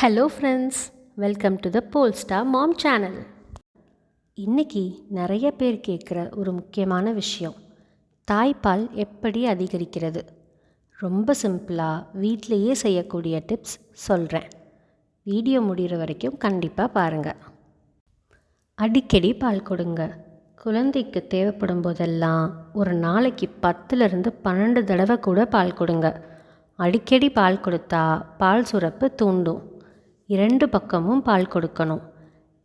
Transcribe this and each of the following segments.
Hello friends welcome to the போல்ஸ்டா mom channel இன்றைக்கி நிறைய பேர் கேட்குற ஒரு முக்கியமான விஷயம். தாய்ப்பால் எப்படி அதிகரிக்கிறது? ரொம்ப சிம்பிளாக வீட்டிலையே செய்யக்கூடிய டிப்ஸ் சொல்கிறேன் வீடியோ முடிகிற வரைக்கும் கண்டிப்பாக பாருங்கள் அடிக்கடி பால் கொடுங்க. குழந்தைக்கு தேவைப்படும் போதெல்லாம் ஒரு நாளைக்கு பத்துலேருந்து பன்னெண்டு தடவை கூட பால் கொடுங்க. அடிக்கடி பால் கொடுத்தா பால் சுரப்பு தூண்டும். இரண்டு பக்கமும் பால் கொடுக்கணும்.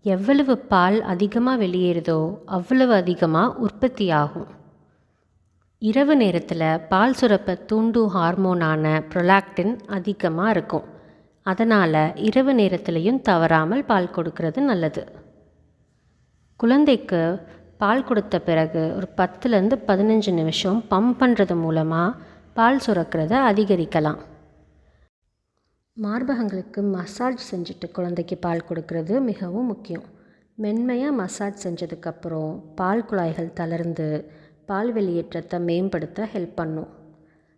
எவ்வளவு பால் அதிகமாக வெளியேறுதோ அவ்வளவு அதிகமாக உற்பத்தி ஆகும் இரவு நேரத்தில் பால் சுரப்ப தூண்டும் ஹார்மோனான ப்ரொலாக்டின் அதிகமாக இருக்கும். அதனால் இரவு நேரத்திலையும் தவறாமல் பால் கொடுக்கறது நல்லது. குழந்தைக்கு பால் கொடுத்த பிறகு ஒரு பத்துலேருந்து பதினஞ்சு நிமிஷம் பம்ப் பண்ணுறது மூலமாக பால் சுரக்கிறத அதிகரிக்கலாம். மார்பகங்களுக்கு மசாஜ் செஞ்சுட்டு குழந்தைக்கு பால் கொடுக்கறது மிகவும் முக்கியம். மென்மையாக மசாஜ் செஞ்சதுக்கப்புறம் பால் குழாய்கள் தளர்ந்து பால் வெளியேற்றத்தை மேம்படுத்த ஹெல்ப் பண்ணும்.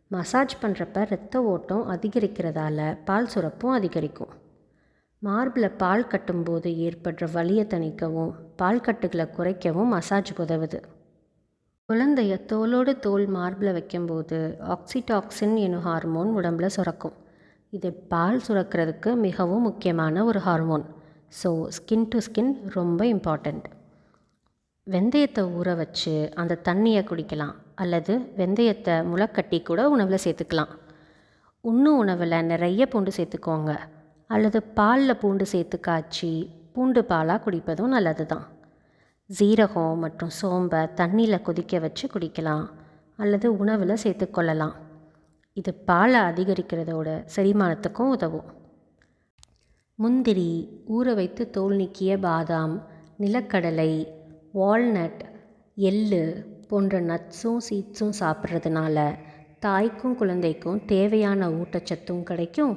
மசாஜ் பண்ணுறப்ப ரத்த ஓட்டம் அதிகரிக்கிறதால பால் சுரப்பும் அதிகரிக்கும். மார்பில் பால் கட்டும்போது ஏற்படுற வலியை தணிக்கவும் பால் கட்டுகளை குறைக்கவும் மசாஜ் உதவுது. குழந்தைய தோலோடு தோல் மார்பில் வைக்கும்போது ஆக்சிடாக்சின் எனும் ஹார்மோன் உடம்பில் சுரக்கும். இது பால் சுரக்கிறதுக்கு மிகவும் முக்கியமான ஒரு hormone. So skin to skin ரொம்ப இம்பார்ட்டண்ட் வெந்தயத்தை ஊற வச்சு அந்த தண்ணியை குடிக்கலாம். அல்லது வெந்தயத்தை முளைக்கட்டி கூட உணவில் சேர்த்துக்கலாம். இன்னும் உணவில் நிறைய பூண்டு சேர்த்துக்கோங்க. அல்லது பாலில் பூண்டு சேர்த்து காய்ச்சி பூண்டு பாலாக குடிப்பதும் நல்லது தான் ஜீரகம் மற்றும் சோம்பை தண்ணியில் கொதிக்க வச்சு குடிக்கலாம். அல்லது உணவில் சேர்த்துக்கொள்ளலாம் இது பாலை அதிகரிக்கிறதோட செரிமானத்துக்கும் உதவும். முந்திரி ஊற வைத்து தோல் நீக்கிய பாதாம் நிலக்கடலை வால்நட் எள்ளு போன்ற நட்ஸும் சீட்ஸும் சாப்பிட்றதுனால தாய்க்கும் குழந்தைக்கும் தேவையான ஊட்டச்சத்தும் கிடைக்கும்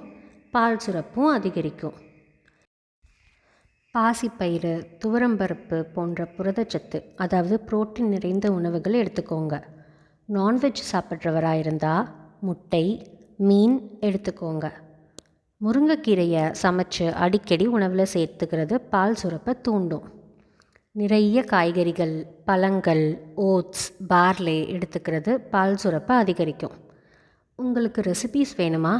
பால் சுரப்பும் அதிகரிக்கும். பாசிப்பயிறு துவரம்பருப்பு போன்ற புரதச்சத்து அதாவது புரோட்டீன் நிறைந்த உணவுகள் எடுத்துக்கோங்க. நான்வெஜ் சாப்பிட்றவராக இருந்தால் முட்டை மீன் எடுத்துக்கோங்க. முருங்கைக்கீரையை சமைச்சு அடிக்கடி உணவில் சேர்த்துக்கிறது பால் சுரப்பை தூண்டும். நிறைய காய்கறிகள் பழங்கள் ஓட்ஸ் பார்லே எடுத்துக்கிறது பால் சுரப்பை அதிகரிக்கும். உங்களுக்கு ரெசிபீஸ் வேணுமா?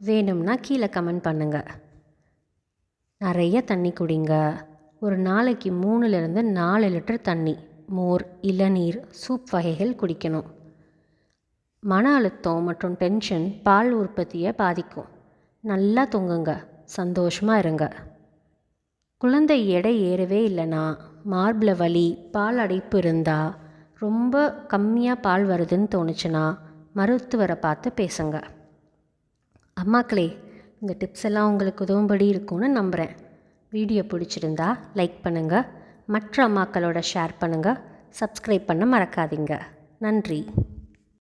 வேணும்னா கீழே கமெண்ட் பண்ணுங்கள் நிறைய தண்ணி குடிங்க. ஒரு நாளைக்கு மூணுலேருந்து நாலு லிட்டர் தண்ணி மோர் இளநீர் சூப் வகைகள் குடிக்கணும். மன அழுத்தம் மற்றும் டென்ஷன் பால் உற்பத்தியை பாதிக்கும். நல்லா தூங்குங்க. சந்தோஷமாக இருங்க. குழந்தை எடை ஏறவே இல்லைன்னா மார்பில் வலி பால் அடைப்பு இருந்தால் ரொம்ப கம்மியாக பால் வருதுன்னு தோணுச்சுன்னா மருத்துவரை பார்த்து பேசுங்க. அம்மாக்களே இந்த டிப்ஸ் எல்லாம் உங்களுக்கு உதவும்படி இருக்கும்னு நம்புகிறேன் வீடியோ பிடிச்சிருந்தா லைக் பண்ணுங்கள் மற்ற அம்மாக்களோட ஷேர் பண்ணுங்கள் சப்ஸ்கிரைப் பண்ண மறக்காதீங்க. நன்றி.